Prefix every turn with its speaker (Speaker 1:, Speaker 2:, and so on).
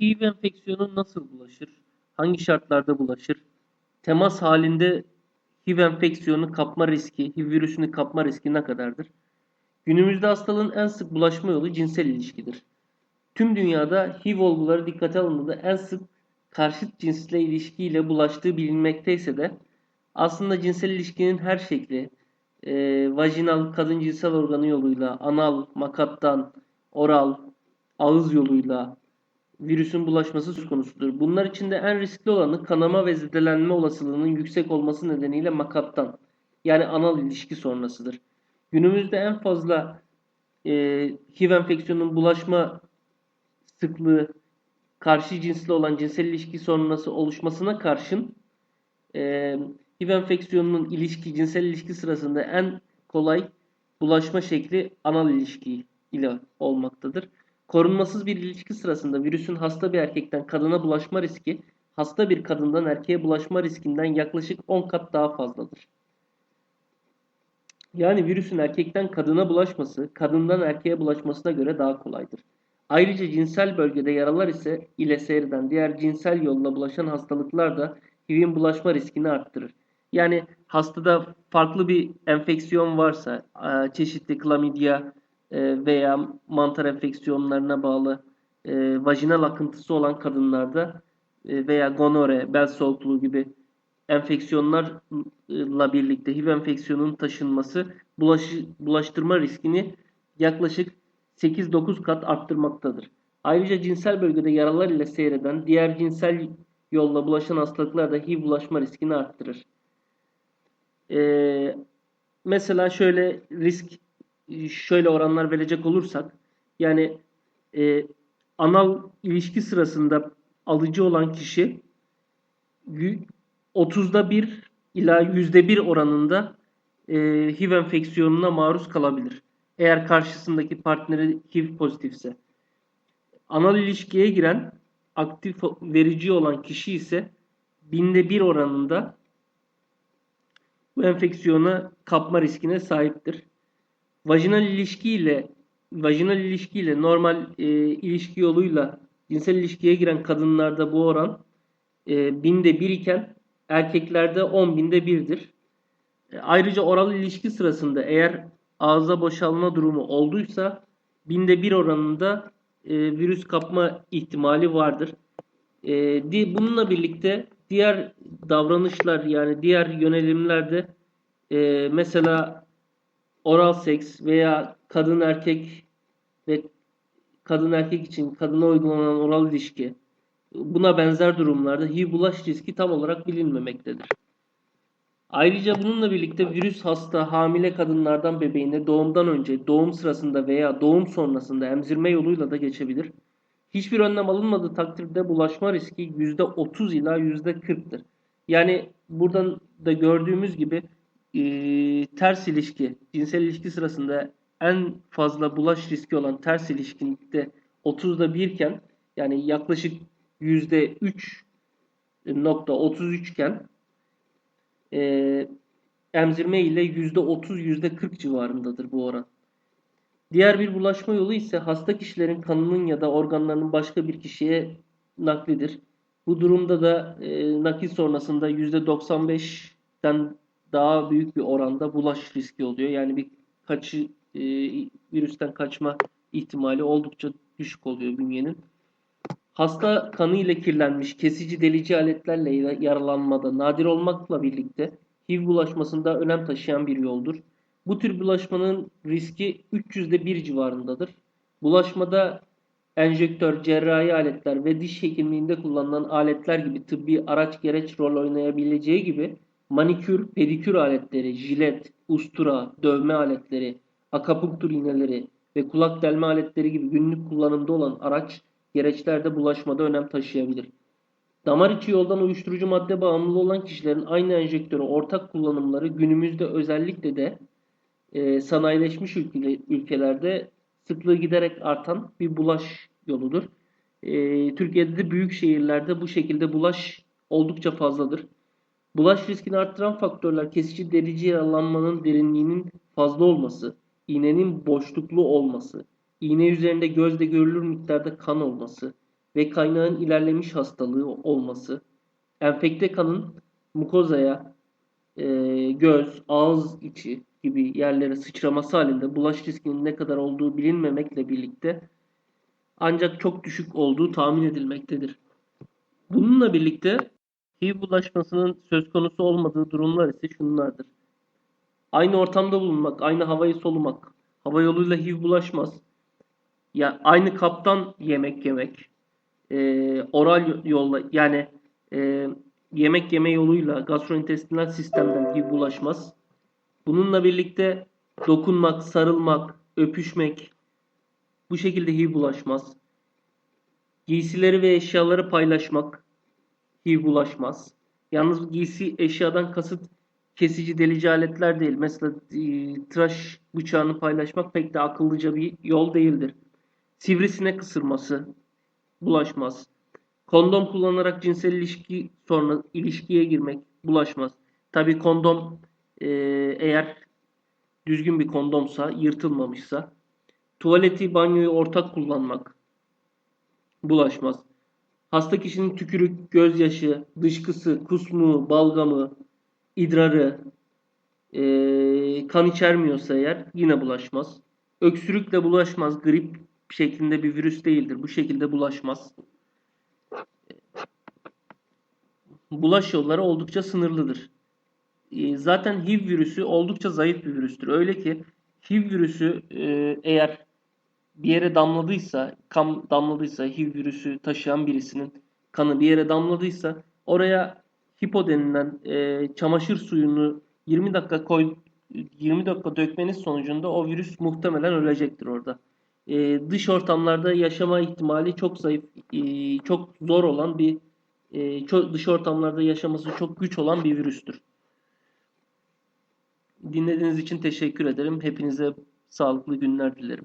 Speaker 1: HIV enfeksiyonu nasıl bulaşır? Hangi şartlarda bulaşır? Temas halinde HIV enfeksiyonu kapma riski, HIV virüsünü kapma riski ne kadardır? Günümüzde hastalığın en sık bulaşma yolu cinsel ilişkidir. Tüm dünyada HIV olguları dikkate alındığında en sık karşıt cinsle ilişkiyle bulaştığı bilinmekteyse de aslında cinsel ilişkinin her şekli, e, vajinal kadın cinsel organı yoluyla, anal, makattan, oral, ağız yoluyla virüsün bulaşması söz konusudur. Bunlar içinde en riskli olanı kanama ve zedelenme olasılığının yüksek olması nedeniyle makattan yani anal ilişki sonrasıdır. Günümüzde en fazla e, HIV enfeksiyonunun bulaşma sıklığı karşı cinsli olan cinsel ilişki sonrası oluşmasına karşın e, HIV enfeksiyonunun ilişki, cinsel ilişki sırasında en kolay bulaşma şekli anal ilişki ile olmaktadır. Korunmasız bir ilişki sırasında virüsün hasta bir erkekten kadına bulaşma riski hasta bir kadından erkeğe bulaşma riskinden yaklaşık 10 kat daha fazladır. Yani virüsün erkekten kadına bulaşması kadından erkeğe bulaşmasına göre daha kolaydır. Ayrıca cinsel bölgede yaralar ise ile seyreden diğer cinsel yolla bulaşan hastalıklar da HIV'in bulaşma riskini arttırır. Yani hastada farklı bir enfeksiyon varsa, çeşitli klamidya veya mantar enfeksiyonlarına bağlı e, vajinal akıntısı olan kadınlarda veya gonore, bel soğukluğu gibi enfeksiyonlarla birlikte HIV enfeksiyonunun taşınması bulaşı, bulaştırma riskini yaklaşık 8-9 kat arttırmaktadır. Ayrıca cinsel bölgede yaralar ile seyreden diğer cinsel yolla bulaşan hastalıklar da HIV bulaşma riskini arttırır. Ee, mesela şöyle risk şöyle oranlar verecek olursak yani e, anal ilişki sırasında alıcı olan kişi 30'da 1 ila %1 oranında e, HIV enfeksiyonuna maruz kalabilir. Eğer karşısındaki partneri HIV pozitifse. Anal ilişkiye giren aktif verici olan kişi ise binde bir oranında bu enfeksiyona kapma riskine sahiptir. Vajinal ilişki ile vajinal ilişki ile normal e, ilişki yoluyla cinsel ilişkiye giren kadınlarda bu oran e, binde bir iken erkeklerde on binde birdir. E, ayrıca oral ilişki sırasında eğer ağza boşalma durumu olduysa binde bir oranında e, virüs kapma ihtimali vardır. E, bununla birlikte diğer davranışlar yani diğer yönelimlerde e, mesela oral seks veya kadın erkek ve kadın erkek için kadına uygulanan oral ilişki buna benzer durumlarda HIV bulaş riski tam olarak bilinmemektedir. Ayrıca bununla birlikte virüs hasta hamile kadınlardan bebeğine doğumdan önce, doğum sırasında veya doğum sonrasında emzirme yoluyla da geçebilir. Hiçbir önlem alınmadığı takdirde bulaşma riski %30 ila %40'tır. Yani buradan da gördüğümüz gibi e, ters ilişki, cinsel ilişki sırasında en fazla bulaş riski olan ters ilişkide 30'da 1 iken yani yaklaşık %3.33 iken e, emzirme ile %30 %40 civarındadır bu oran. Diğer bir bulaşma yolu ise hasta kişilerin kanının ya da organlarının başka bir kişiye naklidir. Bu durumda da e, nakil sonrasında %95'ten daha büyük bir oranda bulaş riski oluyor. Yani bir kaçı e, virüsten kaçma ihtimali oldukça düşük oluyor bünyenin. Hasta kanı ile kirlenmiş kesici delici aletlerle yaralanmada nadir olmakla birlikte HIV bulaşmasında önem taşıyan bir yoldur. Bu tür bulaşmanın riski 300'de 1 civarındadır. Bulaşmada enjektör, cerrahi aletler ve diş hekimliğinde kullanılan aletler gibi tıbbi araç gereç rol oynayabileceği gibi manikür, pedikür aletleri, jilet, ustura, dövme aletleri, akapunktur iğneleri ve kulak delme aletleri gibi günlük kullanımda olan araç gereçlerde bulaşmada önem taşıyabilir. Damar içi yoldan uyuşturucu madde bağımlılığı olan kişilerin aynı enjektörü ortak kullanımları günümüzde özellikle de e, sanayileşmiş ülke, ülkelerde sıklığı giderek artan bir bulaş yoludur. E, Türkiye'de de büyük şehirlerde bu şekilde bulaş oldukça fazladır. Bulaş riskini arttıran faktörler kesici delici yaralanmanın derinliğinin fazla olması, iğnenin boşluklu olması, iğne üzerinde gözle görülür miktarda kan olması ve kaynağın ilerlemiş hastalığı olması, enfekte kanın mukozaya, e, göz, ağız içi gibi yerlere sıçraması halinde bulaş riskinin ne kadar olduğu bilinmemekle birlikte ancak çok düşük olduğu tahmin edilmektedir. Bununla birlikte HIV bulaşmasının söz konusu olmadığı durumlar ise şunlardır. Aynı ortamda bulunmak, aynı havayı solumak, hava yoluyla HIV bulaşmaz. Ya aynı kaptan yemek yemek, e, oral yolla yani e, yemek yeme yoluyla gastrointestinal sistemden HIV bulaşmaz. Bununla birlikte dokunmak, sarılmak, öpüşmek bu şekilde HIV bulaşmaz. Giysileri ve eşyaları paylaşmak HIV bulaşmaz. Yalnız giysi eşyadan kasıt kesici delici aletler değil. Mesela e, tıraş bıçağını paylaşmak pek de akıllıca bir yol değildir. Sivrisinek ısırması bulaşmaz. Kondom kullanarak cinsel ilişki sonra ilişkiye girmek bulaşmaz. Tabi kondom e, eğer düzgün bir kondomsa, yırtılmamışsa, tuvaleti, banyoyu ortak kullanmak bulaşmaz. Hasta kişinin tükürük, gözyaşı, dışkısı, kusmu, balgamı, idrarı, e, kan içermiyorsa eğer yine bulaşmaz. Öksürükle bulaşmaz. Grip şeklinde bir virüs değildir. Bu şekilde bulaşmaz. Bulaş yolları oldukça sınırlıdır. E, zaten HIV virüsü oldukça zayıf bir virüstür. Öyle ki HIV virüsü e, eğer bir yere damladıysa, kan damladıysa, HIV virüsü taşıyan birisinin kanı bir yere damladıysa oraya hipo denilen e, çamaşır suyunu 20 dakika koy 20 dakika dökmeniz sonucunda o virüs muhtemelen ölecektir orada. E, dış ortamlarda yaşama ihtimali çok zayıf, e, çok zor olan bir e, çok, dış ortamlarda yaşaması çok güç olan bir virüstür. Dinlediğiniz için teşekkür ederim. Hepinize sağlıklı günler dilerim.